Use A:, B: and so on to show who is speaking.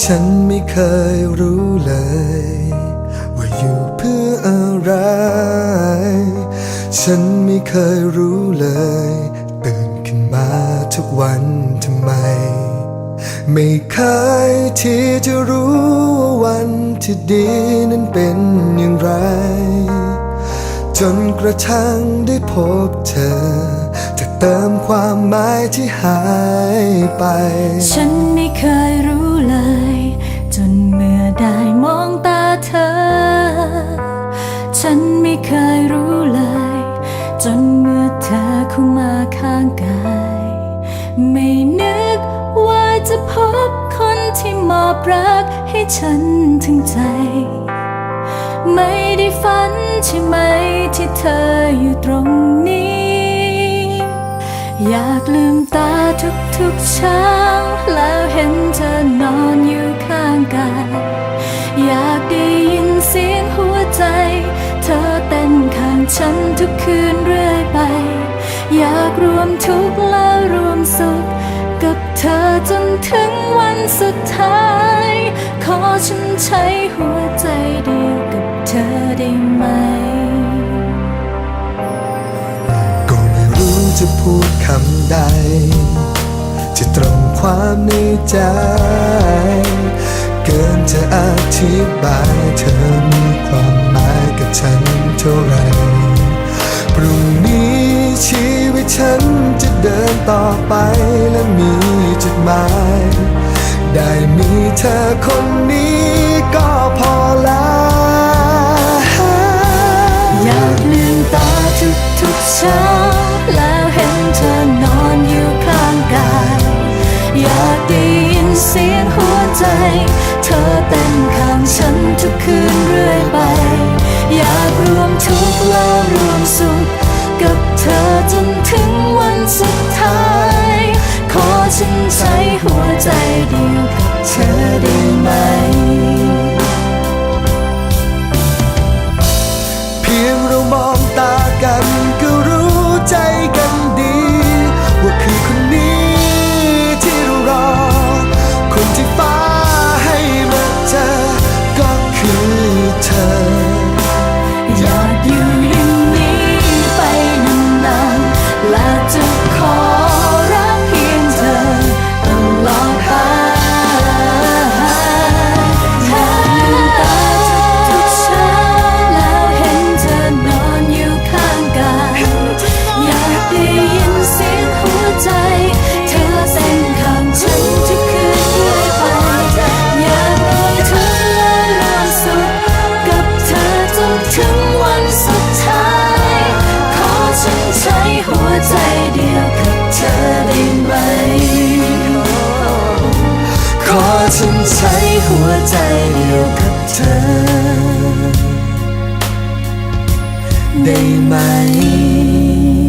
A: ฉันไม่เคยรู้เลย ว่าอยู่เพื่ออะไร ฉันไม่เคยรู้เลย ตื่นขึ้นมาทุกวันทำไม ไม่เคยที่จะรู้ว่าวันที่ดีนั้นเป็นอย่างไร จนกระทั่งได้พบเธอจะเติมความหมายที่หายไป
B: ฉันไม่เคยรู้ อเธอเข้ามาข้างกาย ไม่นึกว่าจะพบคนที่มอบรักให้ฉันถึงใจ ไม่ได้ฝันใช่ไหมที่เธออยู่ตรงนี้ อยากลืมตาทุกๆเช้าแล้วเห็นเธอนอนอยู่ข้างกาย อยากได้ยินเสียงหัวใจ เธอเต้นข้างฉันทุกคืนากรวมทุกข์แล้วรวมสุข กับเธอจนถึงวันสุดท้าย ขอฉันใช้หัวใจเดียวกับเธอได้ไหม
A: ก็ไม่รู้จะพูดคำใด จะตรงความในใจ เกินจะอธิบายเธอมีความหมายกับฉันเท่าไหรพรุ่งนี้ชี วิตฉันจะเดินต่อไปและมีจุดหมาย ได้มีเธอคนนี้ก็พอแล้ว
B: อยากลืมตาทุกทุกเช้าแล้วเห็นเธอนอนอยู่ข้างกาย อยากได้ยินเสียงหัวใจ เธอเต้นข้างฉัน ใจเดียวกับเธอได้ไหม
A: เพียงเรามองตากันก็รู้ใจ ใช้หัวใจเดียวกับเธอ ได้ไหม